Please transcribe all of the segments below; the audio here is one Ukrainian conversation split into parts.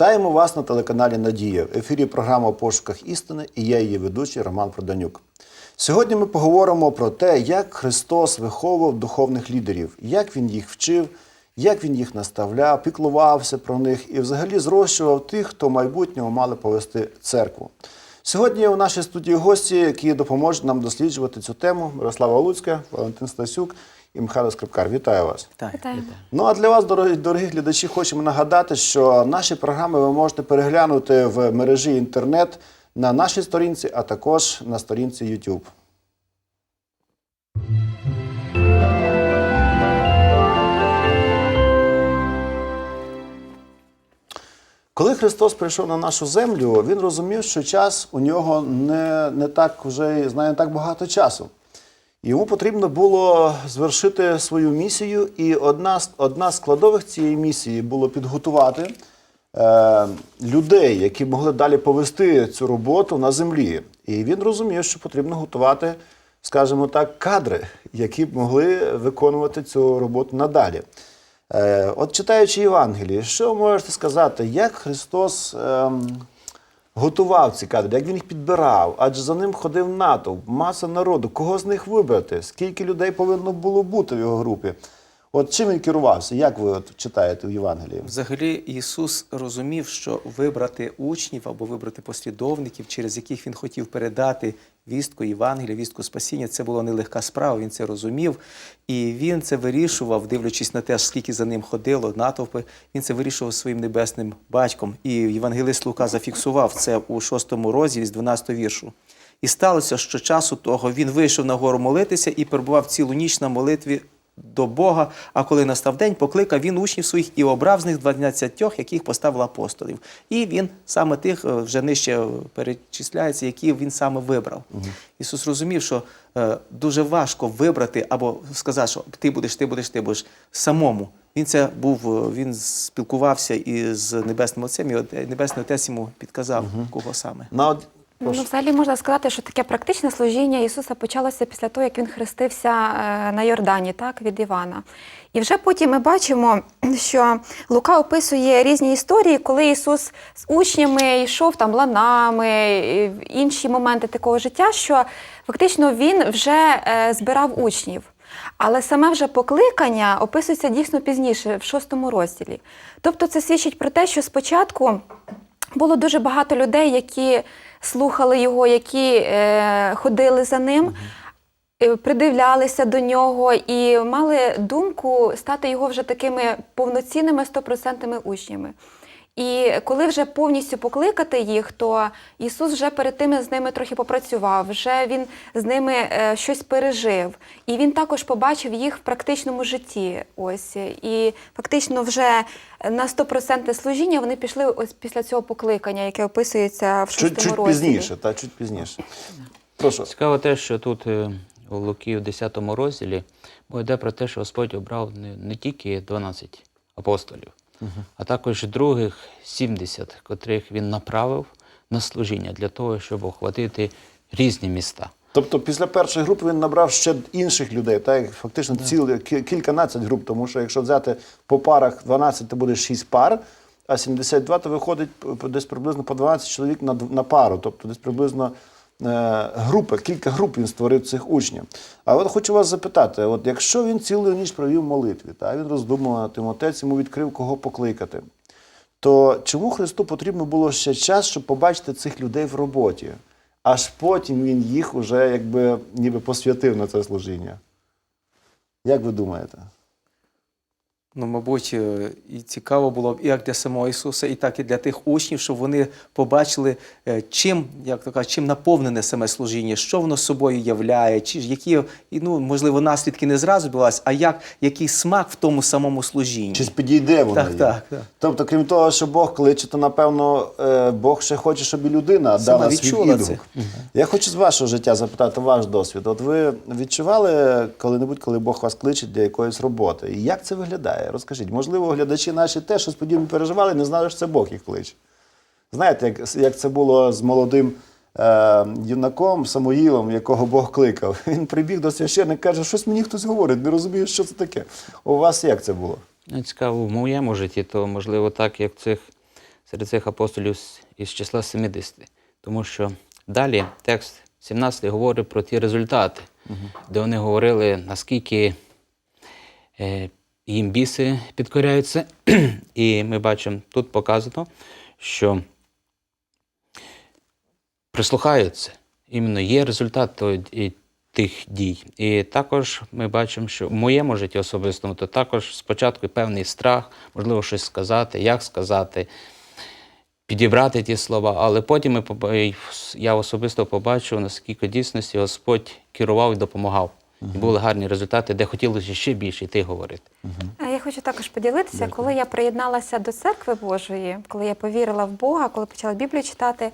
Вітаємо вас на телеканалі Надія. В ефірі програма «У пошуках істини і я її ведучий Роман Проданюк. Сьогодні ми поговоримо про те, як Христос виховував духовних лідерів, як Він їх вчив, як Він їх наставляв, піклувався про них і взагалі зрощував тих, хто в майбутньому мали повести церкву. Сьогодні у нашій студії гості, які допоможуть нам досліджувати цю тему Мирослава Луцька, Валентин Стасюк і Михайло Скрипкар. Вітаю вас! Так, Вітаємо. Ну а для вас, дорогі, дорогі глядачі, хочемо нагадати, що наші програми ви можете переглянути в мережі інтернет на нашій сторінці, а також на сторінці YouTube. Коли Христос прийшов на нашу землю, він розумів, що час у нього не, не так вже знає не так багато часу. Йому потрібно було звершити свою місію, і одна, з- одна з складових цієї місії було підготувати е, людей, які могли далі повести цю роботу на землі. І він розумів, що потрібно готувати, скажімо так, кадри, які б могли виконувати цю роботу надалі. Е, от читаючи Євангелії, що ви можете сказати, як Христос ем, готував ці кадри, як він їх підбирав, адже за ним ходив натовп, маса народу. Кого з них вибрати? Скільки людей повинно було бути в його групі? От чим він керувався? Як ви от читаєте в Євангелії? Взагалі Ісус розумів, що вибрати учнів або вибрати послідовників, через яких він хотів передати вістку Євангелія, вістку спасіння, це була нелегка справа. Він це розумів, і він це вирішував, дивлячись на те, скільки за ним ходило натовпи. Він це вирішував своїм небесним батьком. І Євангелист Лука зафіксував це у шостому розділі з 12 віршу. І сталося, що часу того він вийшов на гору молитися і перебував цілу ніч на молитві до Бога. А коли настав день, покликав він учнів своїх і обрав з них 12, яких поставив апостолів. І він саме тих е, вже нижче перечисляється, які він саме вибрав. Ісус розумів, що е, дуже важко вибрати або сказати, що ти будеш, ти будеш, ти будеш самому. Він це був, е, він спілкувався із небесним отцем, і небесний отець йому підказав, кого саме. На Ну, взагалі можна сказати, що таке практичне служіння Ісуса почалося після того, як він хрестився е, на Йордані, так, від Івана. І вже потім ми бачимо, що Лука описує різні історії, коли Ісус з учнями йшов там ланами, і інші моменти такого життя, що фактично він вже е, збирав учнів. Але саме вже покликання описується дійсно пізніше, в шостому розділі. Тобто це свідчить про те, що спочатку було дуже багато людей, які слухали його, які е, ходили за ним, е, придивлялися до нього і мали думку стати його вже такими повноцінними стопроцентними учнями. І коли вже повністю покликати їх, то Ісус вже перед тим з ними трохи попрацював, вже Він з ними е, щось пережив. І Він також побачив їх в практичному житті. Ось. І фактично вже на 100% служіння вони пішли ось після цього покликання, яке описується в шостому чуть, чуть пізніше, та чуть пізніше. Прошу. Цікаво те, що тут е, у Луки в 10 розділі мова йде про те, що Господь обрав не, не тільки 12 апостолів, а також других 70, котрих він направив на служіння для того, щоб охватити різні міста. Тобто після першої групи він набрав ще інших людей, так фактично ціле кі- кільканадцять груп, тому що якщо взяти по парах 12, то буде 6 пар, а 72 то виходить десь приблизно по 12 чоловік на, на пару, тобто десь приблизно групи, кілька груп він створив цих учнів. А от хочу вас запитати: от якщо він цілу ніч провів молитві, та він роздумував над тим, отець йому відкрив, кого покликати, то чому Христу потрібно було ще час, щоб побачити цих людей в роботі? Аж потім він їх уже якби ніби посвятив на це служіння. Як ви думаєте? Ну, мабуть, е, і цікаво було б і як для самого Ісуса, і так і для тих учнів, щоб вони побачили, е, чим, як то кажуть, чим наповнене саме служіння, що воно собою являє, чи ж які, ну, можливо, наслідки не зразу відбувалися, а як, який смак в тому самому служінні. Чи підійде воно? Так, так, так. Тобто, крім того, що Бог кличе, то напевно е, Бог ще хоче, щоб і людина Сама дала відчула відгук. це. Я хочу з вашого життя запитати ваш досвід. От ви відчували коли-небудь, коли Бог вас кличе для якоїсь роботи? І як це виглядає? Розкажіть, можливо, глядачі наші теж щось подібне переживали, не знали, що це Бог їх кличе. Знаєте, як, як це було з молодим е, юнаком Самуїлом, якого Бог кликав. Він прибіг до священника каже, щось мені хтось говорить, не розумію, що це таке. У вас як це було? Ну, Цікаво, в моєму житті, то можливо так, як цих серед цих апостолів із числа 70. Тому що далі текст 17 говорить про ті результати, де вони говорили, наскільки е, їм біси підкоряються. І ми бачимо, тут показано, що прислухаються. Іменно є результат тих дій. І також ми бачимо, що в моєму житті особистому, то також спочатку певний страх, можливо, щось сказати, як сказати, підібрати ті слова, але потім я особисто побачив, наскільки дійсності Господь керував і допомагав. І були гарні результати, де хотілося ще більше йти говорити. Я хочу також поділитися, коли я приєдналася до церкви Божої, коли я повірила в Бога, коли почала Біблію читати,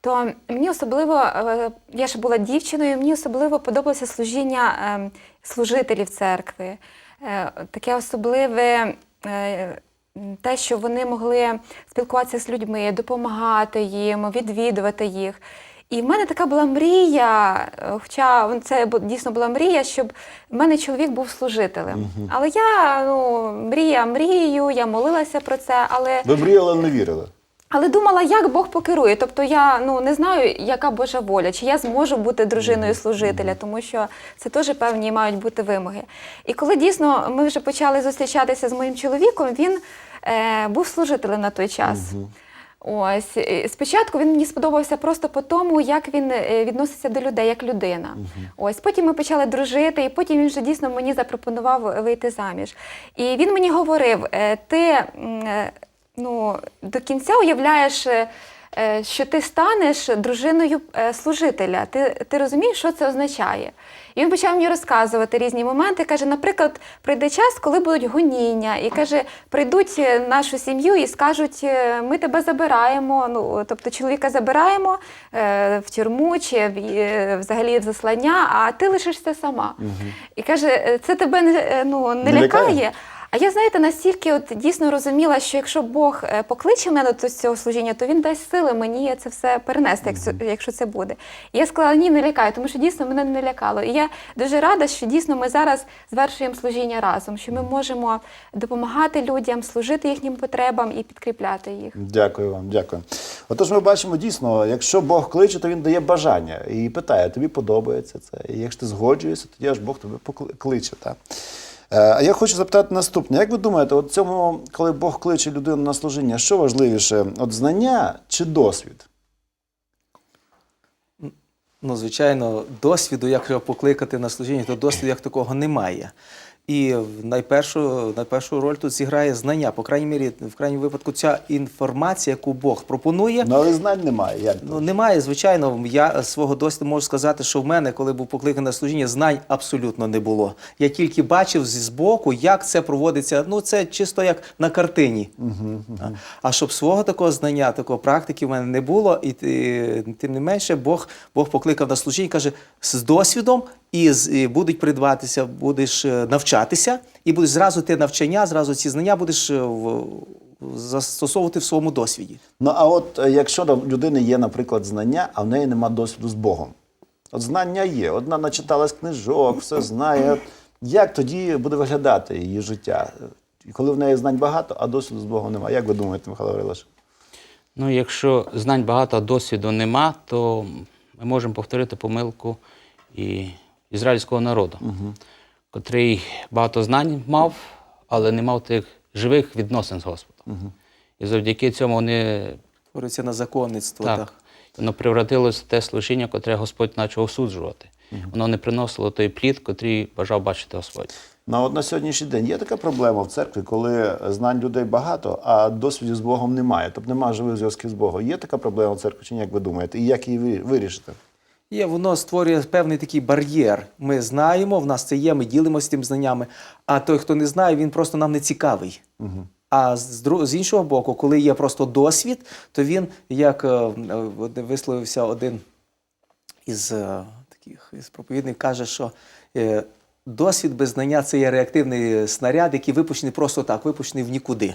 то мені особливо, е, я ж була дівчиною, мені особливо подобалося служіння е, служителів церкви. Е, Таке особливе. е, Те, що вони могли спілкуватися з людьми, допомагати їм, відвідувати їх. І в мене така була мрія, е, хоча це дійсно була мрія, щоб в мене чоловік був служителем. Але я ну, мрія мрією, я молилася про це, але, Ви мріяли, але не вірили. але думала, як Бог покерує. Тобто я ну, не знаю, яка Божа воля, чи я зможу бути дружиною служителя, тому що це теж певні мають бути вимоги. І коли дійсно ми вже почали зустрічатися з моїм чоловіком, він е, був служителем на той час. Ось спочатку він мені сподобався просто по тому, як він е, відноситься до людей, як людина. Ось потім ми почали дружити, і потім він вже дійсно мені запропонував вийти заміж. І він мені говорив: е, ти е, ну, до кінця уявляєш. Е, Що ти станеш дружиною е, служителя, ти, ти розумієш, що це означає? І він почав мені розказувати різні моменти. Каже, наприклад, прийде час, коли будуть гоніння, і каже, прийдуть е, нашу сім'ю і скажуть, ми тебе забираємо. Ну тобто чоловіка забираємо в тюрму чи в, взагалі в заслання, а ти лишишся сама. І каже, «Е, це тебе не, ну, не, Не лякає. А я, знаєте, настільки от дійсно розуміла, що якщо Бог е, покличе мене до цього служіння, то він дасть сили мені це все перенести, якщо, це буде. І я сказала, ні, не лякаю, тому що дійсно мене не лякало. І я дуже рада, що дійсно ми зараз звершуємо служіння разом, що ми можемо допомагати людям, служити їхнім потребам і підкріпляти їх. Дякую вам, дякую. Отож, ми бачимо дійсно, якщо Бог кличе, то він дає бажання і питає, тобі подобається це. І якщо ти згоджуєшся, тоді аж Бог тебе покли- кличе. Так? Е, А я хочу запитати наступне: як ви думаєте, от цьому, коли Бог кличе людину на служіння, що важливіше, от знання чи досвід? Ну, звичайно, досвіду, як його покликати на служіння, то досвіду як такого немає. І найпершу, найпершу роль тут зіграє знання. По крайній мірі, в крайньому випадку, ця інформація, яку Бог пропонує, Ну, але знань немає. Як Ну, немає, звичайно. Я свого досвіду можу сказати, що в мене, коли був покликаний на служіння, знань абсолютно не було. Я тільки бачив зі збоку, як це проводиться. Ну, це чисто як на картині. А- А щоб свого такого знання, такого практики в мене не було, і ти- тим не менше, Бог, Бог покликав на служіння, і каже, з досвідом і, з, будуть придбатися, будеш е, навчатися, і будеш зразу те навчання, зразу ці знання будеш е, в, застосовувати в своєму досвіді. Ну а от е, якщо в людини є, наприклад, знання, а в неї нема досвіду з Богом. От знання є, одна начиталась книжок, все знає. Як тоді буде виглядати її життя? Коли в неї знань багато, а досвіду з Богом немає. Як ви думаєте, Михайло Гаврилович? Ну, якщо знань багато, а досвіду нема, то ми можемо повторити помилку і ізраїльського народу, котрий багато знань мав, але не мав тих живих відносин з Господом. І завдяки цьому вони Говориться на законництво. так, так. воно превратилося в те служіння, котре Господь почав осуджувати. Воно не приносило той плід, котрий бажав бачити Господь. Ну, а от на сьогоднішній день є така проблема в церкві, коли знань людей багато, а досвідів з Богом немає. Тобто немає живих зв'язків з Богом. Є така проблема в церкві, чи ні, як ви думаєте? І як її вирішити? Є, воно створює певний такий бар'єр. Ми знаємо, в нас це є, ми ділимося тим знаннями. А той, хто не знає, він просто нам не цікавий. А з, з іншого боку, коли є просто досвід, то він, як е, е, висловився один із е, таких із проповідників, каже, що е, Досвід без знання це є реактивний снаряд, який випущений просто так, випущений в нікуди.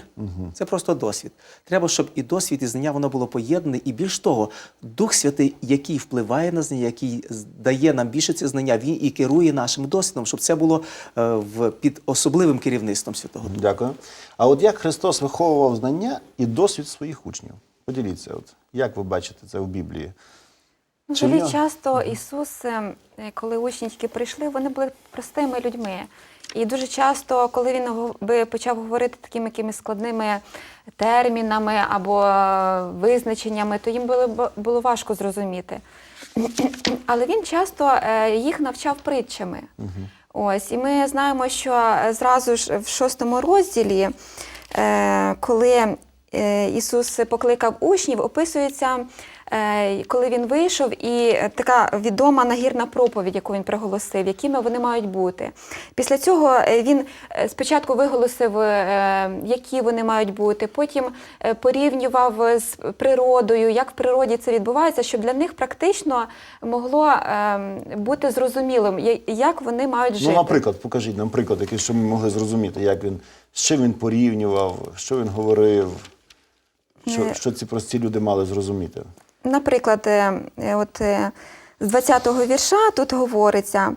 Це просто досвід. Треба, щоб і досвід, і знання воно було поєднане. І більш того, Дух Святий, який впливає на знання, який дає нам більше ці знання, він і керує нашим досвідом, щоб це було е, в, під особливим керівництвом Святого Духа. Дякую. А от як Христос виховував знання і досвід своїх учнів? Поділіться, от як ви бачите це в Біблії? Взагалі часто Ісус, е, коли учні тільки прийшли, вони були простими людьми. І дуже часто, коли він почав говорити такими якимись складними термінами або е, визначеннями, то їм було, було важко зрозуміти. Але він часто е, їх навчав притчами. Ось, і ми знаємо, що зразу ж в шостому розділі, коли Ісус покликав учнів, описується, коли він вийшов, і е, така відома нагірна проповідь, яку він приголосив, якими вони мають бути. Після цього е, він е, спочатку виголосив, е, які вони мають бути, потім е, порівнював з природою, як в природі це відбувається, щоб для них практично могло е, бути зрозумілим, як вони мають жити. Ну, наприклад, покажіть нам приклад, який щоб ми могли зрозуміти, як він, з чим він порівнював, що він говорив, що, Е. що ці прості люди мали зрозуміти. Наприклад, е, е, от е, з 20-го вірша тут говориться: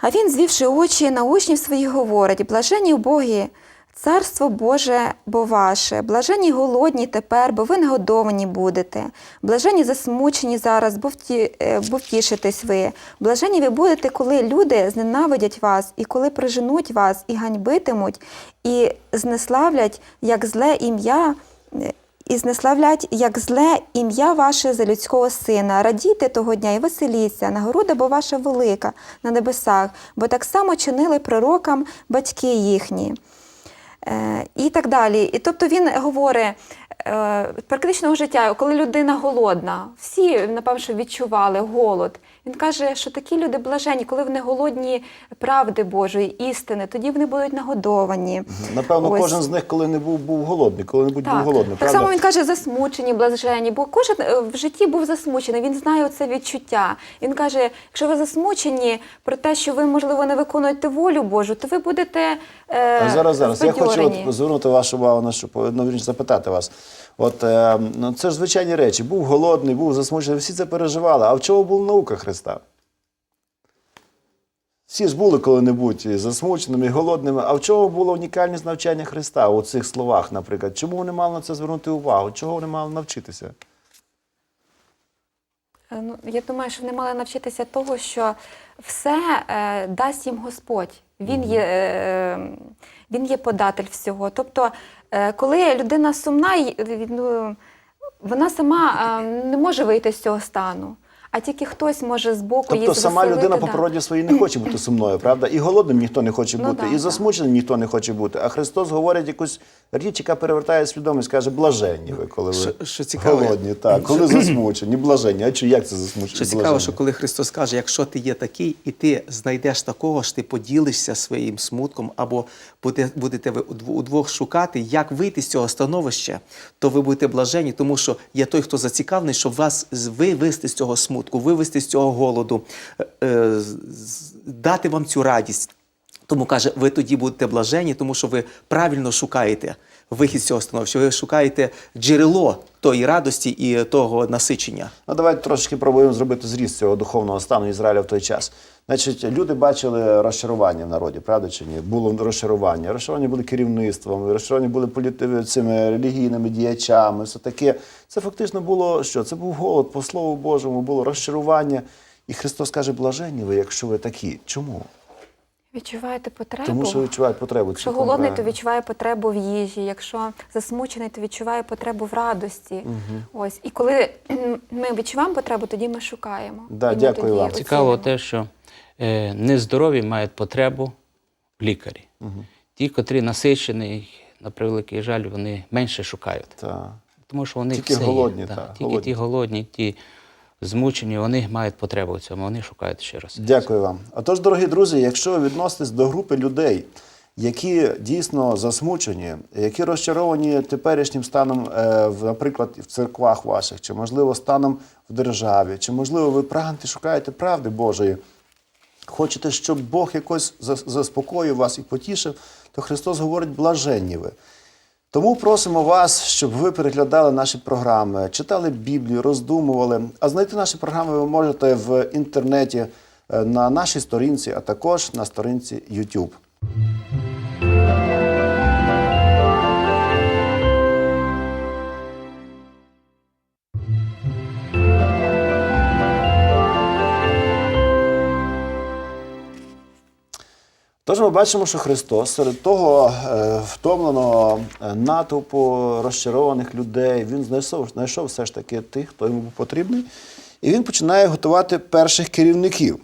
а він, звівши очі на учнів своїх, говорить: блажені убогі, царство Боже, бо ваше, блажені голодні тепер, бо ви нагодовані будете, блажені засмучені зараз, бо втішитесь ви. Блажені ви будете, коли люди зненавидять вас, і коли приженуть вас, і ганьбитимуть, і знеславлять як зле ім'я. І знеславлять як зле ім'я ваше за людського сина. Радійте того дня і веселіться, нагорода бо ваша велика на небесах, бо так само чинили пророкам батьки їхні. Е, і так далі. І тобто він говорить е, практичного життя, коли людина голодна, всі, напевно, відчували голод. Він каже, що такі люди блажені, коли вони голодні правди Божої, істини, тоді вони будуть нагодовані. Напевно, Ось. кожен з них коли-небудь був голодний, коли-небудь був Так, голодний, так само він каже засмучені, блажені, бо кожен е, в житті був засмучений. Він знає це відчуття. Він каже: якщо ви засмучені про те, що ви, можливо, не виконуєте волю Божу, то ви будете е, А зараз, зараз. Я хочу от звернути вашу увагу на що ну, запитати вас. От е, ну, це ж звичайні речі. Був голодний, був засмучений, всі це переживали. А в чому була наука Христа? Всі ж були коли-небудь засмученими, голодними. А в чому була унікальність навчання Христа у цих словах, наприклад? Чому вони мали на це звернути увагу? Чого вони мали навчитися? Е, Ну, я думаю, що вони мали навчитися того, що все е, дасть їм Господь. Він є, е, він є податель всього. Тобто, коли людина сумна, ну, вона сама е, не може вийти з цього стану, а тільки хтось може збоку її Тобто сама людина людина по да. природі своїй не хоче бути сумною, правда? І голодним ніхто не хоче Ну бути, да, і да. засмученим ніхто не хоче бути. А Христос говорить якусь річ, яка перевертає свідомість, каже, блаженні ви, коли ви Що- що цікаво, голодні. Так, коли засмучені, блаженні. А чи як це засмучені? Що цікаво, блаженні? що коли Христос каже, якщо ти є такий, і ти знайдеш такого ж, ти поділишся своїм смутком, або будете ви удв- удвох шукати, як вийти з цього становища, то ви будете блажені, тому що є той, хто зацікавлений, щоб вас вивести з цього смутку, вивести з цього голоду, е, е, дати вам цю радість. Тому каже, ви тоді будете блажені, тому що ви правильно шукаєте вихід з цього становища. Ви шукаєте джерело тої радості і того насичення. Ну, давайте трошки пробуємо зробити зріз цього духовного стану Ізраїля в той час. Значить, люди бачили розчарування в народі, правда чи ні? Було розчарування. Розчарування були керівництвом, розчарування були політи... цими релігійними діячами. Все таке. Це фактично було що? Це був голод по Слову Божому, було розчарування. І Христос каже, блаженні ви, якщо ви такі. Чому? Відчуваєте потребу. Тому що відчувають потребу. Якщо цілком голодний, то відчуває потребу в їжі. Якщо засмучений, то відчуває потребу в радості. Ось і коли ми відчуваємо потребу, тоді ми шукаємо. Да, І ми дякую тоді вам. Цікаво те, що е, нездорові мають потребу в лікарі. Ті, котрі насичені, на превеликий жаль, вони менше шукають. Та. Тому що вони Тільки все голодні, є. так, Тільки голодні. ті голодні, ті змучені, вони мають потребу в цьому, вони шукають ще раз. Дякую вам. Отож, дорогі друзі, якщо ви відноситесь до групи людей, які дійсно засмучені, які розчаровані теперішнім станом, е, наприклад, в церквах ваших, чи можливо станом в державі, чи можливо ви прагнете, шукаєте правди Божої, хочете, щоб Бог якось заспокоїв вас і потішив, то Христос говорить, блаженні ви. Тому просимо вас, щоб ви переглядали наші програми, читали Біблію, роздумували. А знайти наші програми ви можете в інтернеті е, на нашій сторінці, а також на сторінці YouTube. Тож ми бачимо, що Христос серед того е, втомленого е, натовпу розчарованих людей, він знайшов, знайшов все ж таки тих, хто йому був потрібний, і він починає готувати перших керівників.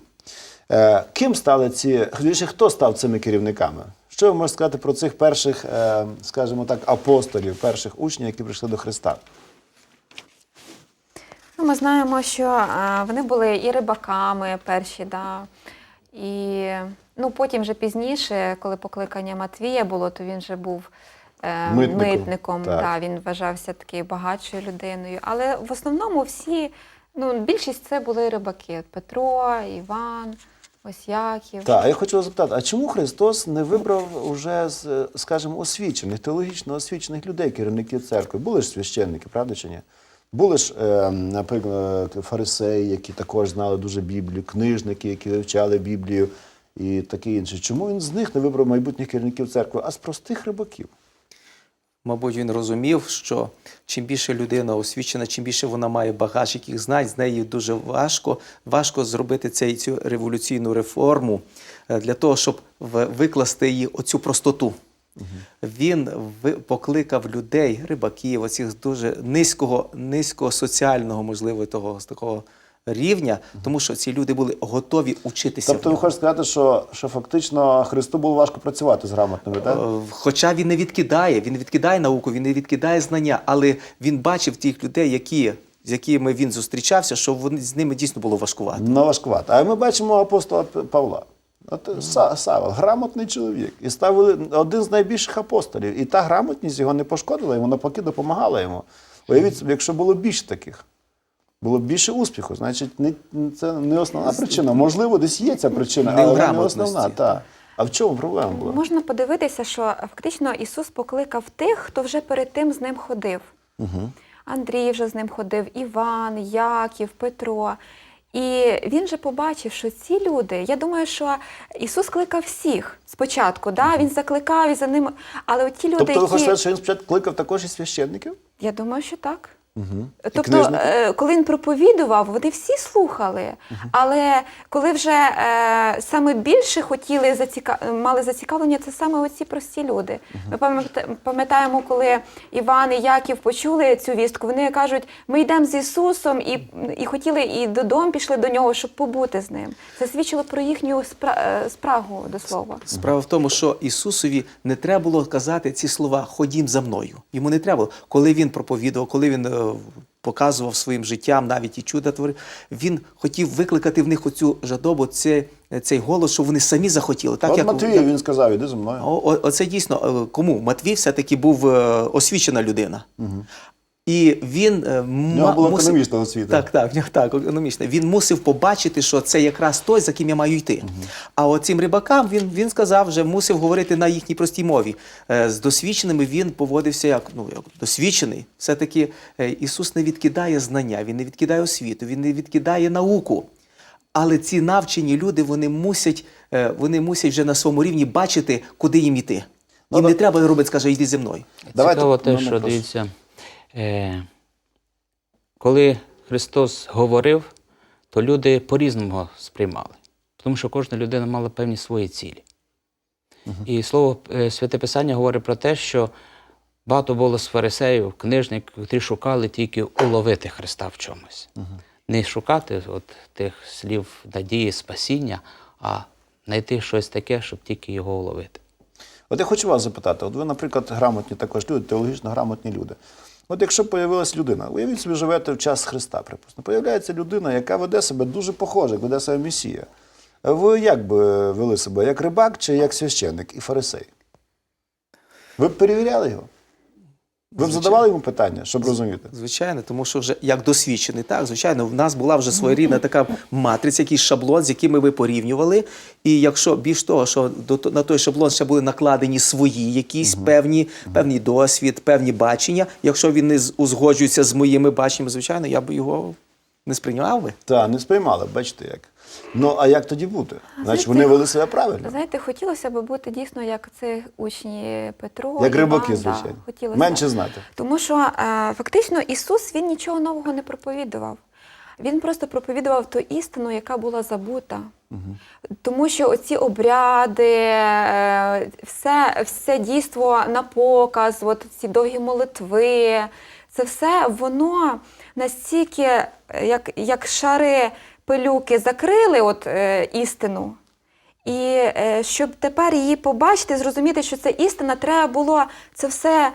Е, ким стали ці, більше хто став цими керівниками? Що ви можете сказати про цих перших, е, скажімо так, апостолів, перших учнів, які прийшли до Христа? Ну, ми знаємо, що е, вони були і рибаками перші, да. і ну, потім вже пізніше, коли покликання Матвія було, то він вже був е, Митником, митником. так. да, він вважався такою багатшою людиною. Але в основному всі, ну, більшість це були рибаки. Петро, Іван, ось Яків. Так, а я хочу вас запитати, а чому Христос не вибрав уже, скажімо, освічених, теологічно освічених людей, керівників церкви? Були ж священники, правда чи ні? Були ж, е, наприклад, фарисеї, які також знали дуже Біблію, книжники, які вивчали Біблію і таке інше. Чому він з них не вибрав майбутніх керівників церкви, а з простих рибаків? Мабуть, він розумів, що чим більше людина освічена, чим більше вона має багаж яких знань, з нею дуже важко, важко зробити цей, цю революційну реформу е, для того, щоб викласти її оцю простоту. Він ви- покликав людей, рибаків, оцих дуже низького, низького соціального, можливо, того такого рівня, тому що ці люди були готові учитися. Тобто ви хочете сказати, що, що фактично Христу було важко працювати з грамотними, так? Е, Хоча він не відкидає, він не відкидає науку, він не відкидає знання, але він бачив тих людей, які, з якими він зустрічався, що вони з ними дійсно було важкувати. Ну, важкувато. А ми бачимо апостола Павла. От Са- Савел, грамотний чоловік. І ставили один з найбільших апостолів. І та грамотність його не пошкодила, йому навпаки допомагала йому. Уявіть собі, якщо було більше таких, було б більше успіху. Значить, не, це не основна причина. Можливо, десь є ця причина, але не основна. Та. А в чому проблема була? Можна подивитися, що фактично Ісус покликав тих, хто вже перед тим з ним ходив. Андрій вже з ним ходив, Іван, Яків, Петро. І він же побачив, що ці люди, я думаю, що Ісус кликав всіх спочатку, да? він закликав і за ними. Але от ті люди, Тобто ви які... хочете що він спочатку кликав також і священників? Я думаю, що так. І Тобто, е, коли він проповідував, вони всі слухали. Але коли вже е, саме більше хотіли заціка... мали зацікавлення, це саме оці прості люди. Ми пам'ят- пам'ятаємо, коли Іван і Яків почули цю вістку, вони кажуть, ми йдемо з Ісусом і, і хотіли і додому пішли до нього, щоб побути з ним. Це свідчило про їхню спра... е, спрагу до слова. Справа в тому, що Ісусові не треба було казати ці слова Ходім за мною. Йому не треба було. Коли він проповідував, коли він е, показував своїм життям, навіть і чуда творив, він хотів викликати в них оцю жадобу, цей, цей голос, що вони самі захотіли. Так От як Матвію він сказав, іди зі мною. О, о- оце дійсно е, кому? Матвій все-таки був е, освічена людина. І він е, В нього ма- була мусив- економічна освіта. Так, так, в нього так, економічна. Він мусив побачити, що це якраз той, за ким я маю йти. А оцим рибакам він, він сказав, вже мусив говорити на їхній простій мові. Е, З досвідченими він поводився як, ну, як досвідчений. Все-таки е, Ісус не відкидає знання, Він не відкидає освіту, Він не відкидає науку. Але ці навчені люди вони мусять, е, вони мусять вже на своєму рівні бачити, куди їм йти. Їм Ну, не да- треба робити, скаже, йди зі мною. Давайте- те, що дивіться, е, коли Христос говорив, то люди по-різному сприймали. Тому що кожна людина мала певні свої цілі. І слово е, Святе Писання говорить про те, що багато було з фарисеїв, книжників, які шукали тільки уловити Христа в чомусь. Не шукати от, тих слів надії, спасіння, а знайти щось таке, щоб тільки його уловити. От я хочу вас запитати, от ви, наприклад, грамотні також люди, теологічно грамотні люди. От якщо появилась людина, уявіть собі, живете в час Христа, припустимо, появляється людина, яка веде себе дуже похоже, як веде себе Месія. Ви як би вели себе, як рибак чи як священник і фарисей? Ви б перевіряли його? Ви б задавали йому питання, щоб розуміти? Звичайно, тому що вже як досвідчений, так звичайно, в нас була вже своєрідна така матриця, якийсь шаблон, з яким ми порівнювали. І якщо більш того, що до на той шаблон ще були накладені свої якісь певні, певний досвід, певні бачення. Якщо він не узгоджується з моїми баченнями, звичайно, я б його не сприйняв би. Так, не сприймали, бачите як. Ну, а як тоді бути? Значить, вони вели себе правильно. Знаєте, хотілося б бути дійсно як ці учні Петро. Як Іван, рибаки, да, звичайно. хотілося. Менше знати. Тому що е, фактично Ісус він нічого нового не проповідував. Він просто проповідував ту істину, яка була забута. Тому що оці обряди, е, все, все дійство на показ, от ці довгі молитви, це все воно настільки, як, як шари пилюки, закрили от, е, істину. І е, щоб тепер її побачити, зрозуміти, що це істина, треба було це все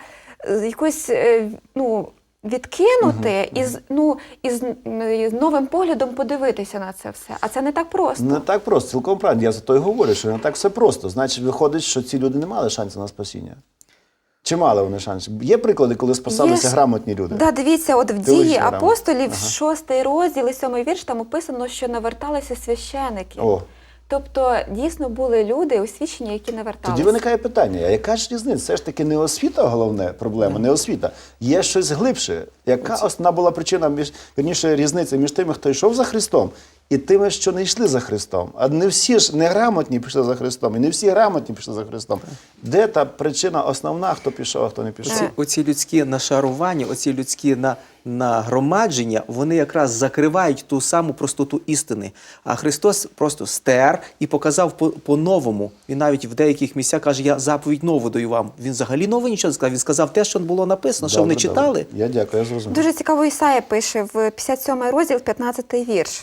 е, якось е, ну, відкинути і, з, ну, і з, н- з новим поглядом подивитися на це все. А це не так просто. Не так просто, цілком правильно. Я за то й говорю, що не так все просто. Значить, виходить, що ці люди не мали шансу на спасіння. Чи мали вони шанси? Є приклади, коли спасалися Є ж- грамотні люди? Да, дивіться, от в дії апостолів, Ага. шостий розділ і сьомий вірш, там описано, що наверталися священики. О, Тобто дійсно були люди освічені, які наверталися. тоді виникає питання: а яка ж різниця? Все ж таки не освіта головне проблема, не освіта. Є щось глибше. Яка основна була причина між вірніше різниця між тими, хто йшов за Христом, і тими, що не йшли за Христом? А не всі ж неграмотні пішли за Христом, і не всі грамотні пішли за Христом. Де та причина основна, хто пішов, а хто не пішов? Оці, оці людські нашарування, оці людські на, нагромадження, вони якраз закривають ту саму простоту істини. А Христос просто стер і показав по- по-новому. Він навіть в деяких місцях каже: Я заповідь нову даю вам. Він взагалі нового нічого не сказав. Він сказав те, що було написано, що вони Добре, читали. Я дякую, я зрозумів. Дуже цікаво Ісая пише в 57 розділ, 15 вірш.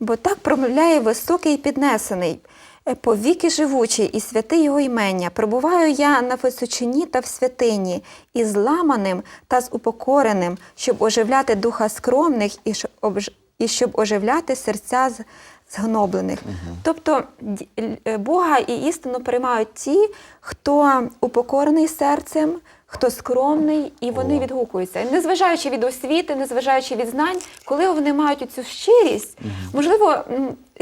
Бо так промовляє високий і піднесений, повіки живучий і святи його імення. Пробуваю я на височині та в святині, і зламаним та з упокореним, щоб оживляти духа скромних і щоб, і щоб оживляти серця з- згноблених. Тобто е, Бога і істину приймають ті, хто упокорений серцем, хто скромний, і вони відгукуються. Незважаючи від освіти, незважаючи від знань, коли вони мають цю щирість, можливо,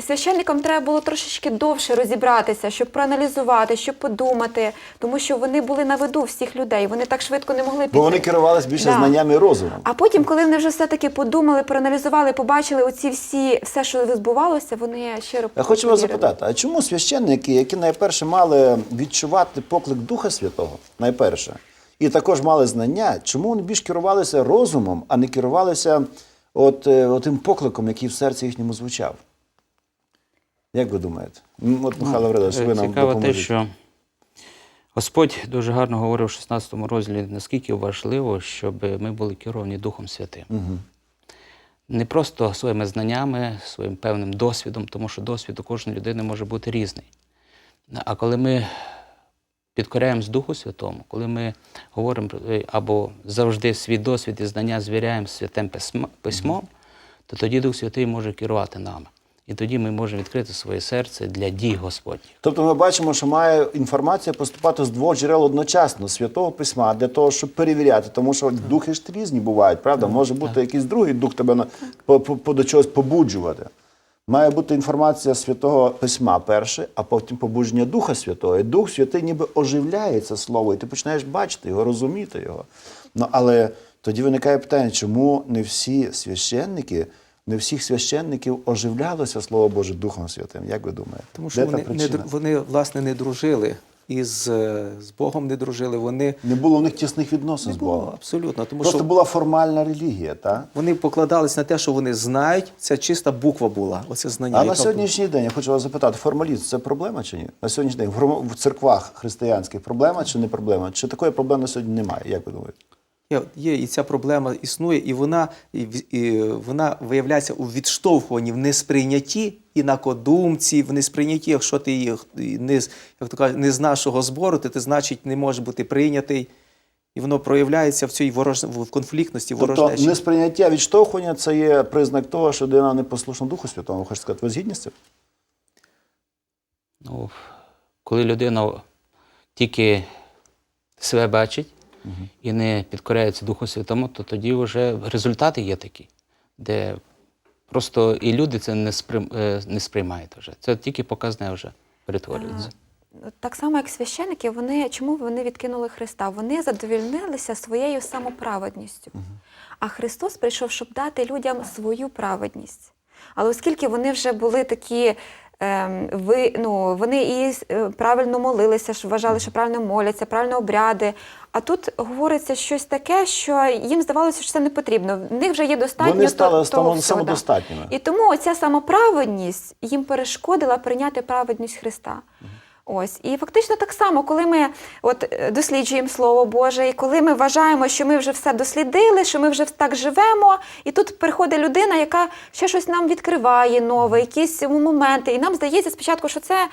священникам треба було трошечки довше розібратися, щоб проаналізувати, щоб подумати, тому що вони були на виду всіх людей. Вони так швидко не могли Бо вони керувалися більше Да. знаннями і розумом. А потім, коли вони вже все-таки подумали, проаналізували, побачили оці всі, все, що збувалося, вони щиро Я хочу вас запитати, а чому священники, які найперше мали відчувати поклик Духа Святого, найперше, і також мали знання, чому вони більш керувалися розумом, а не керувалися от, е, тим покликом, який в серці їхньому звучав? Як ви думаєте? От, Михайло Григорович, ви нам Ну, Цікаво те, що Господь дуже гарно говорив в 16 розділі, наскільки важливо, щоб ми були керовані Духом Святим. Мгм. Не просто своїми знаннями, своїм певним досвідом, тому що досвід у кожної людини може бути різний. А коли ми підкоряємось Духу Святому, коли ми говоримо е, або завжди свій досвід і знання звіряємо з святим письмом, то тоді Дух Святий може керувати нами. І тоді ми можемо відкрити своє серце для дій Господніх. Тобто ми бачимо, що має інформація поступати з двох джерел одночасно, святого письма, для того, щоб перевіряти, тому що духи ж різні бувають, правда? Може бути якийсь другий дух тебе на- по, по, по- до чогось побуджувати. Має бути інформація святого письма перше, а потім побудження Духа Святого. І Дух Святий ніби оживляє це слово, і ти починаєш бачити його, розуміти його. Ну, але тоді виникає питання, чому не всі священники, не всіх священників оживлялося Слово Боже Духом Святим? Як ви думаєте? Тому що Де вони, не, вони, власне, не дружили із е, з Богом не дружили. Вони Не було в них тісних відносин не з було Богом. абсолютно. Тому Просто що була формальна релігія, Та вони покладались на те, що вони знають. Це чиста буква була. Оце знання. А на на була. сьогоднішній день я хочу вас запитати, формалізм це проблема чи ні? На сьогоднішній день в церквах християнських проблема чи не проблема? Чи такої проблеми сьогодні немає? Як ви думаєте? Є, і ця проблема існує, і вона, і, і вона виявляється у відштовхуванні, в несприйнятті інакодумці, в несприйнятті, якщо ти їх не, з- як то кажуть, не з нашого збору, то ти значить не можеш бути прийнятий. І воно проявляється в цій ворож... в конфліктності, Тобто несприйняття відштовхування це є признак того, що людина не послушна Духу Святому. Ви Хочете сказати, ви згідні з цим? Ну, коли людина тільки себе бачить, і не підкоряються Духу Святому, то тоді вже результати є такі, де просто і люди це не, сприйм, е, не сприймають вже. Це тільки показне вже перетворюється. Так само, як священики, вони чому вони відкинули Христа? Вони задовільнилися своєю самоправедністю. А Христос прийшов, щоб дати людям свою праведність. Але оскільки вони вже були такі, ем, ви, ну, вони і е, правильно молилися, вважали, що правильно моляться, правильно обряди. А тут говориться щось таке, що їм здавалося, що це не потрібно. В них вже є достатньо Вони стали того да. самодостатніми. І тому оця самоправедність їм перешкодила прийняти праведність Христа. Ось і фактично так само, коли ми от е, досліджуємо Слово Боже, і коли ми вважаємо, що ми вже все дослідили, що ми вже так живемо, і тут приходить людина, яка ще щось нам відкриває нове, якісь моменти, і нам здається спочатку, що це,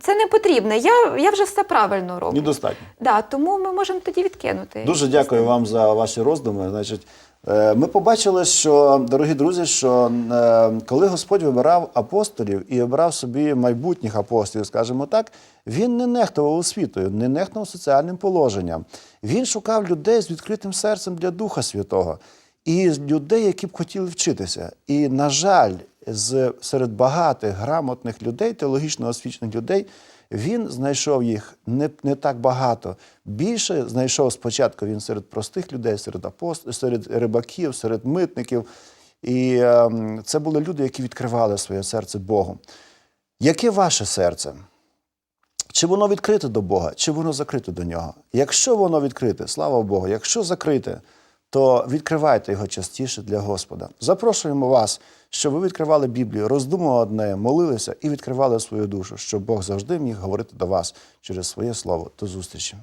це не потрібне. Я, я вже все правильно роблю. Недостатньо. Да, тому ми можемо тоді відкинути. Дуже дякую вам за ваші роздуми. Значить, е, ми побачили, що, дорогі друзі, що е, коли Господь вибирав апостолів і обрав собі майбутніх апостолів, скажімо так, він не нехтував освітою, не нехтував соціальним положенням. Він шукав людей з відкритим серцем для Духа Святого і людей, які б хотіли вчитися. І, на жаль, з серед багатих грамотних людей, теологічно освічених людей, він знайшов їх не, не так багато. Більше знайшов спочатку він серед простих людей, серед апостолів, серед рибаків, серед митників. І ем, це були люди, які відкривали своє серце Богу. Яке ваше серце? Чи воно відкрите до Бога, чи воно закрите до нього? Якщо воно відкрите, слава Богу, якщо закрите, то відкривайте його частіше для Господа. Запрошуємо вас, щоб ви відкривали Біблію, роздумували над нею, молилися і відкривали свою душу, щоб Бог завжди міг говорити до вас через своє слово. До зустрічі!